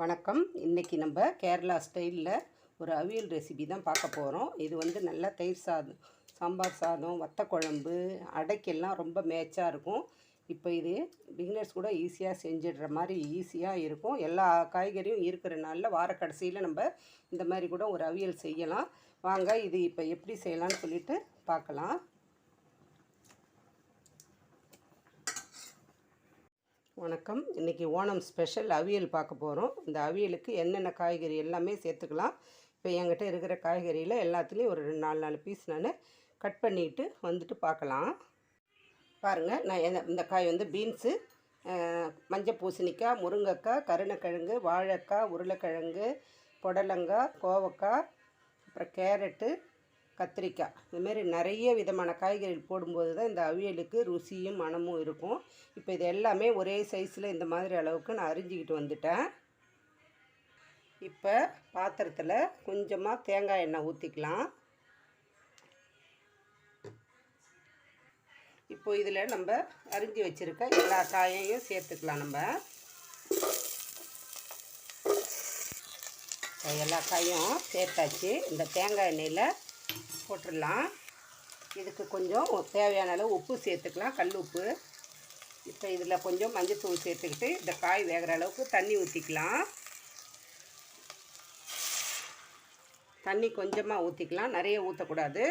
வணக்கம். இன்றைக்கி நம்ம கேரளா ஸ்டைலில் ஒரு அவியல் ரெசிபி தான் பார்க்க போகிறோம் இது வந்து நல்லா தயிர் சாதம் சாம்பார் சாதம் வத்த குழம்பு அடைக்கெல்லாம் ரொம்ப மேட்சாக இருக்கும். இப்போ இது பிகினர்ஸ் கூட ஈஸியாக செஞ்சிடுற மாதிரி ஈஸியாக இருக்கும். எல்லா காய்கறியும் இருக்கிறனால வார கடைசியில் நம்ம இந்த மாதிரி கூட ஒரு அவியல் செய்யலாம். வாங்க இது இப்போ எப்படி செய்யலாம்னு சொல்லிட்டு பார்க்கலாம். வணக்கம். இன்றைக்கி ஓணம் ஸ்பெஷல் அவியல் பார்க்க போகிறோம் இந்த அவியலுக்கு என்னென்ன காய்கறி எல்லாமே சேர்த்துக்கலாம். இப்போ என்கிட்ட இருக்கிற காய்கறியில் எல்லாத்துலேயும் ஒரு ரெண்டு நாலு நாலு பீஸ் நான் கட் பண்ணிட்டு வந்துட்டு பார்க்கலாம். பாருங்கள் நான் எந்த இந்த காய் வந்து பீன்ஸு மஞ்சள் பூசணிக்காய் முருங்கைக்காய் கருணக்கிழங்கு வாழைக்காய் உருளைக்கிழங்கு புடலங்காய் கோவக்காய் அப்புறம் கேரட்டு கத்திரிக்காய். இதுமாரி நிறைய விதமான காய்கறிகள் போடும்போது தான் இந்த அவியலுக்கு ருசியும் மனமும் இருக்கும். இப்போ இது எல்லாமே ஒரே சைஸில் இந்த மாதிரி அளவுக்கு நான் அரிஞ்சிக்கிட்டு வந்துட்டேன். இப்போ பாத்திரத்தில் கொஞ்சமாக தேங்காய் எண்ணெய் ஊற்றிக்கலாம் இப்போ இதில் நம்ம அரிஞ்சு வச்சுருக்க எல்லா காயையும் சேர்த்துக்கலாம் நம்ம. எல்லா காயும் சேர்த்தாச்சு. இந்த தேங்காய் எண்ணெயில் போட்டுடலாம். இதுக்கு கொஞ்சம் தேவையான அளவு உப்பு சேர்த்துக்கலாம் கல் உப்பு. இப்போ இதில் கொஞ்சம் மஞ்சத்தூள் சேர்த்துக்கிட்டு இந்த காய் வேகிற அளவுக்கு தண்ணி ஊற்றிக்கலாம். தண்ணி கொஞ்சமாக ஊற்றிக்கலாம் நிறைய ஊற்றக்கூடாது.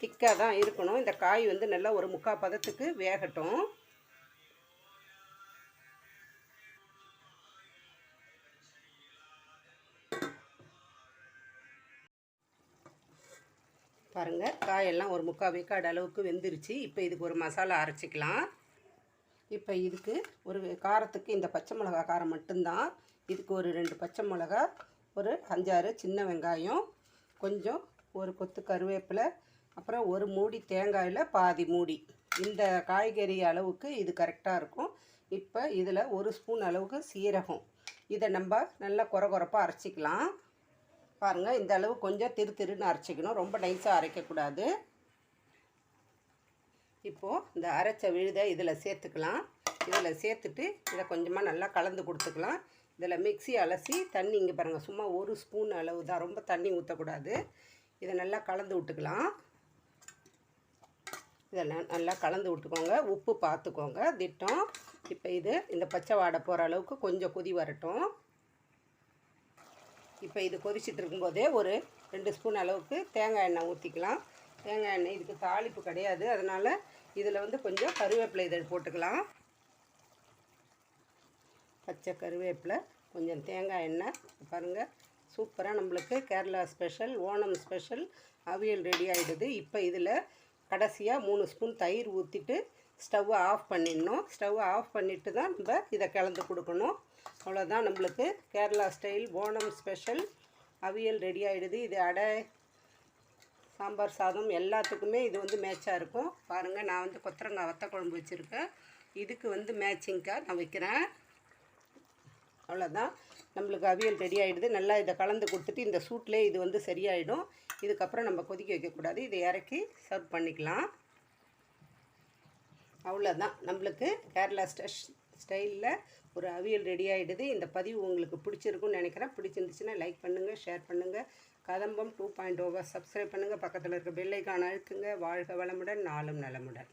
திக்காக தான் இருக்கணும். இந்த காய் வந்து நல்லா ஒரு முக்கால் பதத்துக்கு வேகட்டும். பாருங்கள் காயெல்லாம் ஒரு முக்கால் வேக்காடு அளவுக்கு வெந்துருச்சு. இப்போ இதுக்கு ஒரு மசாலா அரைச்சிக்கலாம். இப்போ இதுக்கு ஒரு காரத்துக்கு இந்த பச்சை மிளகா காரம் மட்டும்தான். இதுக்கு ஒரு ரெண்டு பச்சை மிளகா ஒரு அஞ்சாறு சின்ன வெங்காயம் கொஞ்சம் ஒரு கொத்து கருவேப்பிலை அப்புறம் ஒரு மூடி தேங்காயில் பாதி மூடி. இந்த காய்கறி அளவுக்கு இது கரெக்டாக இருக்கும். இப்போ இதில் ஒரு ஸ்பூன் அளவுக்கு சீரகம். இதை நம்ம நல்லா குறை குறைப்பாக அரைச்சிக்கலாம். பாருங்கள் இந்த அளவு கொஞ்சம் திரு திருன்னு அரைச்சிக்கணும். ரொம்ப நைஸாக அரைக்கக்கூடாது. இப்போது இந்த அரைச்ச விழுதை இதில் சேர்த்துக்கலாம். இதில் சேர்த்துட்டு இதை கொஞ்சமாக நல்லா கலந்து கொடுத்துக்கலாம். இதில் மிக்சி அலசி தண்ணி இங்கே பாருங்கள் சும்மா ஒரு ஸ்பூன் அளவு தான். ரொம்ப தண்ணி ஊற்றக்கூடாது இதை நல்லா கலந்து விட்டுக்கலாம். இதெல்லாம் நல்லா கலந்து விட்டுக்கோங்க. உப்பு பார்த்துக்கோங்க. திட்டம். இப்போ இது இந்த பச்சை வாடை போகிற அளவுக்கு கொஞ்சம் கொதி வரட்டும். இப்போ இது கொதிச்சுட்டு இருக்கும்போதே ஒரு ரெண்டு ஸ்பூன் அளவுக்கு தேங்காய் எண்ணெய் ஊற்றிக்கலாம். தேங்காய் எண்ணெய் இதுக்கு தாளிப்பு கிடையாது. அதனால் இதில் வந்து கொஞ்சம் கருவேப்பிலை இதை போட்டுக்கலாம். பச்சை கருவேப்பிலை கொஞ்சம் தேங்காய் எண்ணெய். பாருங்கள் சூப்பராக நம்மளுக்கு Kerala special Onam special avial ready ஆகிடுது இப்போ இதில் கடைசியாக மூணு ஸ்பூன் தயிர் ஊற்றிட்டு ஸ்டவ்வை ஆஃப் பண்ணிடணும். ஸ்டவ்வை ஆஃப் பண்ணிவிட்டு தான் நம்ம இதை கலந்து கொடுக்கணும். அவ்வளோதான் நம்மளுக்கு Kerala style Onam special. Avial ready ஆகிடுது இது அடை சாம்பார் சாதம் எல்லாத்துக்குமே இது வந்து மேட்சாக இருக்கும். பாருங்கள் நான் வந்து கொத்தரங்காய் வத்த குழம்பு வச்சுருக்கேன். இதுக்கு வந்து மேட்சிங்காக நான் வைக்கிறேன். அவ்வளோதான் நம்மளுக்கு அவியல் ரெடி ஆகிடுது நல்லா இதை கலந்து கொடுத்துட்டு இந்த சூட்லேயே இது வந்து சரியாயிடும். இதுக்கப்புறம் நம்ம கொதிக்க வைக்கக்கூடாது. இதை இறக்கி சர்வ் பண்ணிக்கலாம். அவ்வளோதான் நம்மளுக்கு கேரளா ஸ்டெஷ் ஸ்டைலில் ஒரு அவியல் ரெடி ஆகிடுது இந்த பதிவு உங்களுக்கு பிடிச்சிருக்குன்னு நினைக்கிறேன். பிடிச்சிருந்துச்சுன்னா லைக் பண்ணுங்கள் ஷேர் பண்ணுங்கள் கதம்பம் டூ பாயிண்ட் ஓவர் சப்ஸ்கிரைப் பண்ணுங்கள் பக்கத்தில் இருக்க பெல்லைக்கான அழுத்துங்க. வாழ்க வளமுடன் நாளும் நலமுடன்.